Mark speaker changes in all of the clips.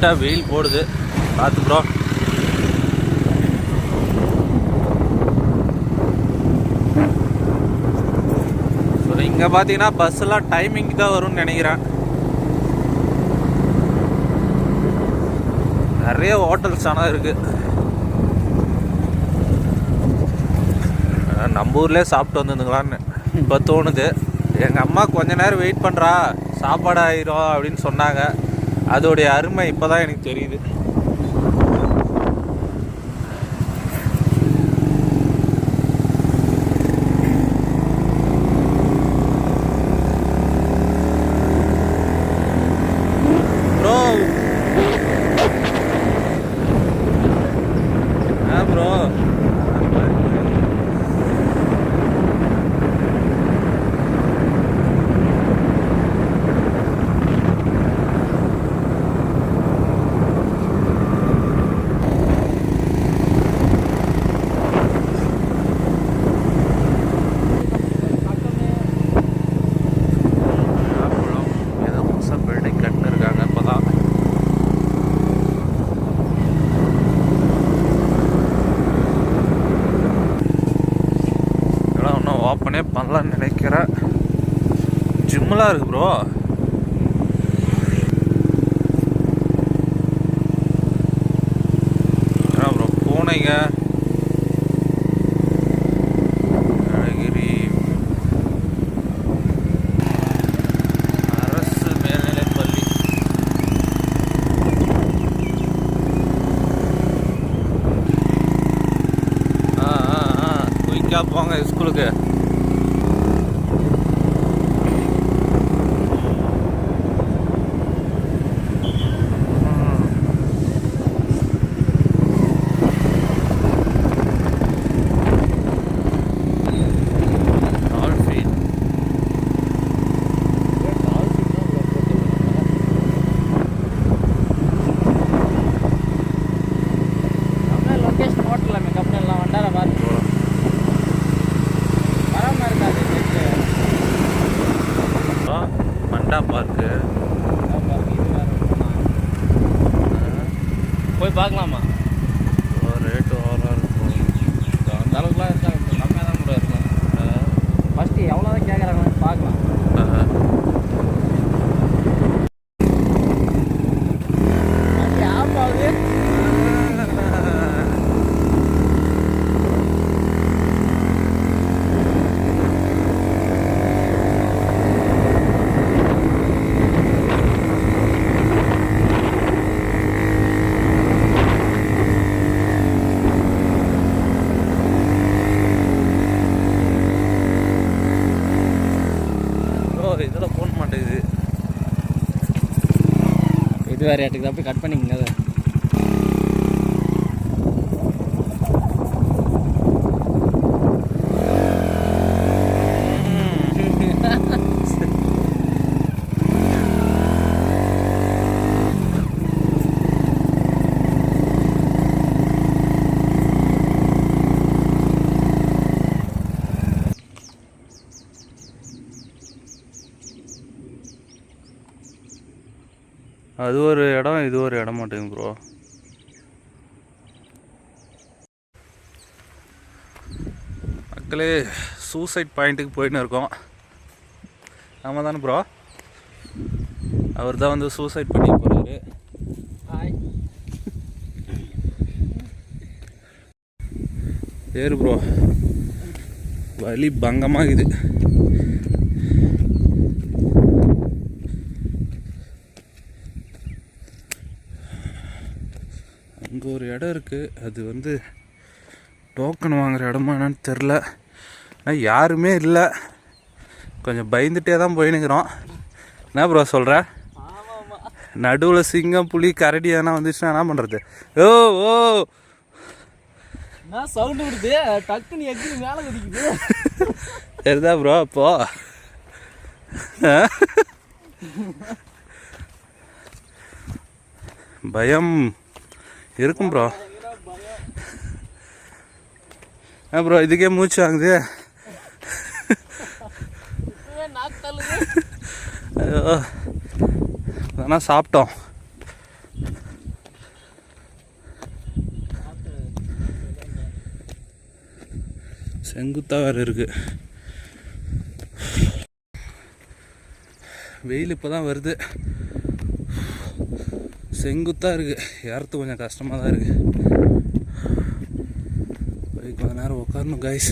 Speaker 1: லைட்டாக வெயில் போடுது. பார்த்து ப்ரோ ஸோ இங்கே பார்த்தீங்கன்னா பஸ்ஸெல்லாம் டைமிங்க்கு தான் வரும்னு நினைக்கிறேன். நிறைய ஹோட்டல்ஸ் ஆனால் இருக்குது நம்ம ஊர்லேயே சாப்பிட்டு வந்துருந்துங்களான்னு இப்போ தோணுது. எங்கள் அம்மா கொஞ்ச நேரம் வெயிட் பண்ணுறா சாப்பாடு ஆயிரும் அப்படின்னு சொன்னாங்க. அதோடைய அருமை இப்போ தான் எனக்கு தெரியுது. ப்ரோ ஆ ப்ரோ ஏதோ புதுசாக பில்டிங் கட்டின்னு இருக்காங்க இப்போ தான் இதெல்லாம் இன்னும் ஓப்பனே பண்ணலான்னு நினைக்கிறேன் ஜிம்மெலாம் இருக்கு ப்ரோ ப்ரோ பூனைங்க மண்டா பார்க்கு
Speaker 2: போய் பார்க்கலாமா
Speaker 1: ரேட்டு ஓவராக இருக்கும்
Speaker 2: அந்த அளவுக்குலாம் இருக்காங்க கம்மியாக தான் கூட இருக்கலாம் ஃபஸ்ட்டு எவ்வளோ தான் கேட்குறாங்கன்னு பார்க்கலாம் வண்டி ஆஃப் ஆகுது
Speaker 1: ப்ரோ இதில் போட மாட்டேங்குது
Speaker 2: வேறு வேறு ஏட்டுக்கு போய் கட் பண்ணிக்கங்க அதை
Speaker 1: ஒரு இடம் இது ஒரு இடம் மாட்டேங்குது ப்ரோ மக்களே சூசைட் பாயிண்ட்டுக்கு போயின்னு இருக்கோம். ஆமாம் தானே ப்ரோ அவர் தான் வந்து சூசைட் பண்ணி போகிறாரு
Speaker 2: ஹாய்
Speaker 1: ஏறு ப்ரோ வலி பங்கமாகுது அங்கே ஒரு இடம் இருக்குது அது வந்து டோக்கன் வாங்குற இடமா என்னன்னு தெரில ஆனால் யாருமே இல்லை. கொஞ்சம் பயந்துட்டே தான் போயினுக்கிறோம். என்ன ப்ரோ சொல்கிற
Speaker 2: ஆமாம்
Speaker 1: நடுவில் சிங்கம் புலி கரடி எதனா வந்துச்சுன்னா என்ன பண்ணுறது ஓ ஓ.
Speaker 2: என்ன சவுண்டு விடுது டக்குன்னு எக்கு மேலே குதிக்குது.
Speaker 1: சரிதா ப்ரோ அப்போ? பயம். இருக்கும் ப்ரோ அப்புறம் இதுக்கே மூச்சு வாங்குது ஐயோ வேணா சாப்பிட்டோம் செங்குத்தாக வேறு இருக்குது வெயில் இப்போ தான் வருது. செங்குத்தாக இருக்குது ஏறத்து கொஞ்சம் கஷ்டமாக தான் இருக்குது நேரம் கைஸ்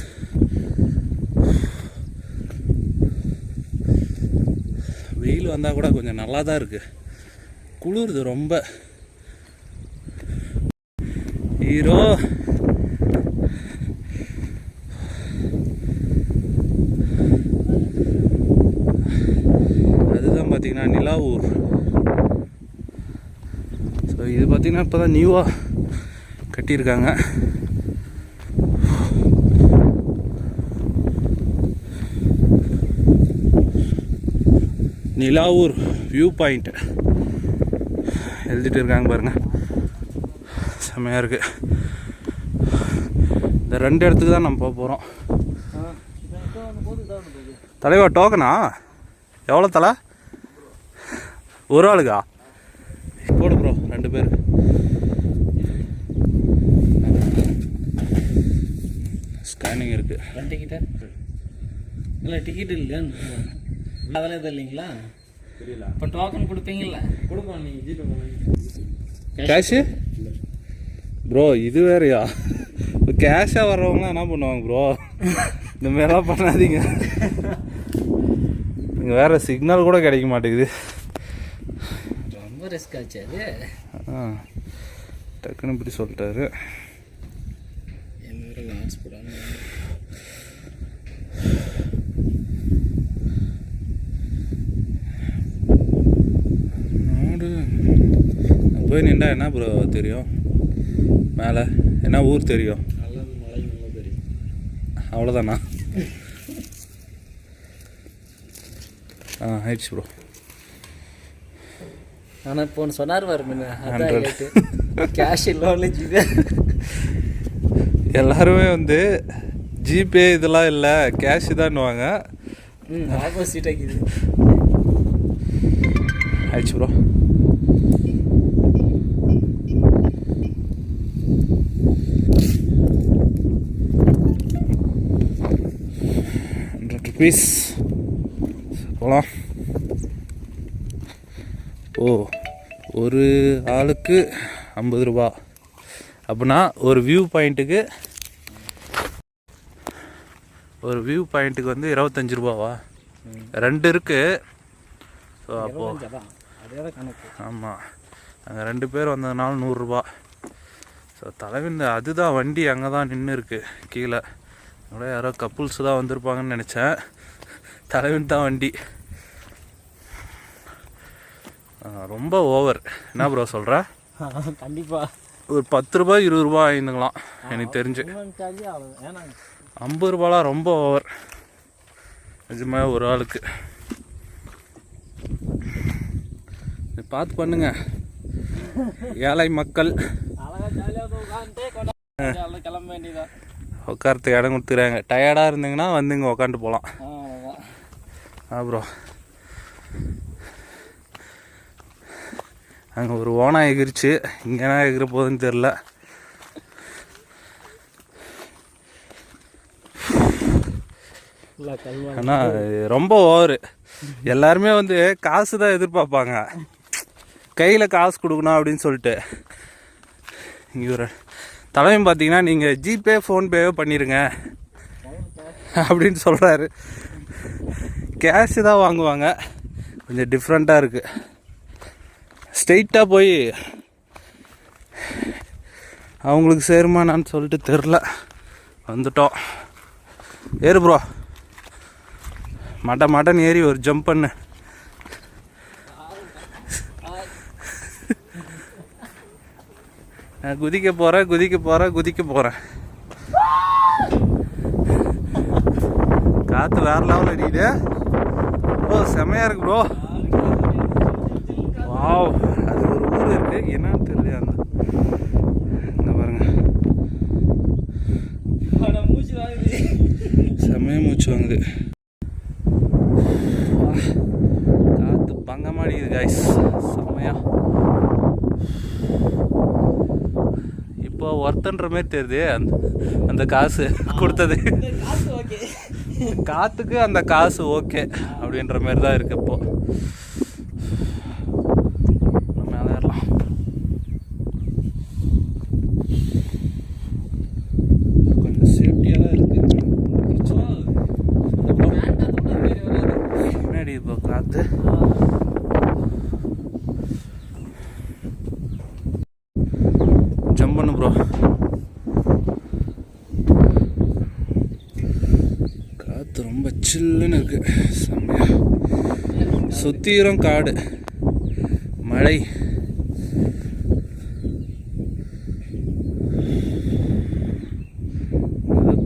Speaker 1: வெயில் வந்தால் கூட கொஞ்சம் நல்லா தான் இருக்குது குளிருது ரொம்ப. ஹீரோ. அதுதான் பார்த்தீங்கன்னா நிலாவூர் ஸோ இது பார்த்தீங்கன்னா இப்போ தான் நியூவாக கட்டியிருக்காங்க. Nilavur view point. எழுதிட்டு இருக்காங்க பாருங்க. செம்மையாக இருக்கு. இந்த ரெண்டு இடத்துக்கு தான் நம்ம போக போகிறோம் தலைவா டோக்கனா எவ்வளோ தலை? ஒரு ஆளுக்கா? போடு ப்ரோ ரெண்டு பேர். ஸ்கேனிங் இருக்குது
Speaker 2: ரெண்டு இல்லை டிக்கெட் இல்லையா அதெல்லாம் எதுவும் இல்லைங்களா?
Speaker 3: தெரியல.
Speaker 2: இப்போ டோக்கன் கொடுப்பீங்கல்ல?
Speaker 3: கொடுப்போம் நீங்கள் ஜிபே
Speaker 1: கேஷு ப்ரோ இது வேறயா? கேஷாக வர்றவங்க என்ன பண்ணுவாங்க ப்ரோ இந்த மாதிரிலாம் பண்ணாதீங்க. இங்கே வேற சிக்னல் கூட கிடைக்க மாட்டேங்குது.
Speaker 2: ரொம்ப ரிஸ்க் ஆச்சு அது.
Speaker 1: ஆ டக்குன்னு இப்படி சொல்லிட்டாரு.
Speaker 2: என்ன லான்ச்
Speaker 1: போய் நின்றா என்ன ப்ரோ தெரியும்? மேலே என்ன ஊர் தெரியும்? அவ்வளோதானா ஆ ஆயிடுச்சு ப்ரோ
Speaker 2: ஆனால் இப்போ ஒன்று சொன்னார் பாரு கேஷ் இல்லை ஜிபே
Speaker 1: எல்லாருமே வந்து ஜிபே இதெல்லாம் இல்லை கேஷ் தான்னுவாங்க.
Speaker 2: ம் ஆப்போசிட் ஆகிது
Speaker 1: ஆயிடுச்சு ப்ரோ ருபீஸ் போகலாம் ஓ ஒரு ஆளுக்கு ஐம்பது ரூபா. அப்படின்னா ஒரு வியூ பாயிண்ட்டுக்கு ஒரு வியூ பாயிண்ட்டுக்கு வந்து இருபத்தஞ்சி ரூபாவா? ரெண்டு இருக்கு. ஸோ அப்போது ஆமாம் அங்கே ரெண்டு பேர் வந்ததுனால நூறுரூபா ஸோ தலைவன் அதுதான் வண்டி அங்கே தான் நின்று இருக்கு கீழே. கூட யாரோ கப்புள்ஸ் தான் வந்திருப்பாங்கன்னு நினச்சேன். தலைவன் தான் வண்டி. ரொம்ப ஓவர் என்ன ப்ரோ சொல்கிற
Speaker 2: கண்டிப்பாக
Speaker 1: ஒரு பத்து ரூபாய் இருபது ரூபாய் ஆயிருந்துங்களாம் எனக்கு தெரிஞ்சு. ஐம்பது ரூபாலாம் ரொம்ப ஓவர் நிஜமே ஒரு ஆளுக்கு. பார்த்து பண்ணுங்க. ஏழை மக்கள்.
Speaker 2: கிளம்ப வேண்டியதான்
Speaker 1: உட்காரத்துக்கு இடம் கொடுத்துறாங்க டயர்டாக இருந்தீங்கன்னா வந்துங்க உக்காந்துட்டு போகலாம் அப்புறம் அங்கே ஒரு ஓனாக எகிரிச்சு இங்கேனா எகிற போதுன்னு தெரில
Speaker 2: இல்லை
Speaker 1: ஆனால் ரொம்ப ஓவரு எல்லாருமே வந்து காசு தான் எதிர்பார்ப்பாங்க. கையில் காசு கொடுக்கணும் அப்படின்னு சொல்லிட்டு. இங்கே ஒரு தலைவன் பார்த்தீங்கன்னா நீங்கள் ஜிபே ஃபோன்பேவே பண்ணிடுங்க அப்படின்னு சொல்கிறாரு கேஷு தான் வாங்குவாங்க. கொஞ்சம் டிஃப்ரெண்ட்டாக இருக்குது ஸ்ட்ரெயிட்டாக போய் அவங்களுக்கு சேருமானான்னு சொல்லிட்டு தெரில வந்துட்டோம். ஏறு ப்ரோ மட்ட மட்டன் ஏறி ஒரு ஜம்ப் பண்ணு. குதிக்க போகிறேன் குதிக்க போகிறேன் குதிக்க போகிறேன் காற்று வேற லெவலில் அடிக்குது. ப்ரோ செமையாக இருக்கு ப்ரோ வாவ் அது ஒரு ஊர் இருக்குது என்னன்னு தெரியல அந்த இந்த பாருங்க.
Speaker 2: மூச்சு
Speaker 1: செம்மையாக மூச்சு வாங்குது. காற்று பங்கமாக பங்கமா அடிக்குது கைஸ் செம்மையா. இப்போ ஒர்த்தன்ற மாதிரி தெரியுது. அந்த அந்த காசு கொடுத்தது.
Speaker 2: காசு ஓகே
Speaker 1: காற்றுக்கு அந்த காசு ஓகே அப்படின்ற மாதிரி தான் இருக்கு இப்போ நம்ம மேலே ஏறலாம் கொஞ்சம் சேஃப்டியாக தான் இருக்கு முன்னாடி இப்போ காற்று ஜம்ப் பண்ணு ப்ரோ காற்று ரொம்ப சில்லுன்னு இருக்கு. செம்மையாக சுத்தீரம் காடு. மழை.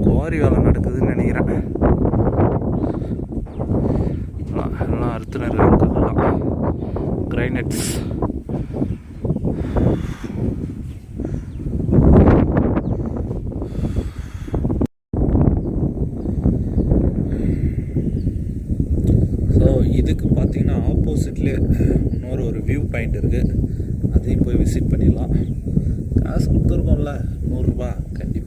Speaker 1: குவாரி வேலை நடக்குதுன்னு நினைக்கிறேன் எல்லாம் எல்லாம் அறுத்துன்னு இருக்காங்க கல்லெல்லாம் கிரைனட்ஸ் ஸோ இதுக்கு பார்த்தீங்கன்னா சைட்லேயே இன்னொரு ஒரு வியூ பாயிண்ட் இருக்குது அதையும் போய் விசிட் பண்ணிடலாம். காசு கொடுத்துருக்கோம்ல நூறுரூபா கண்டிப்பாக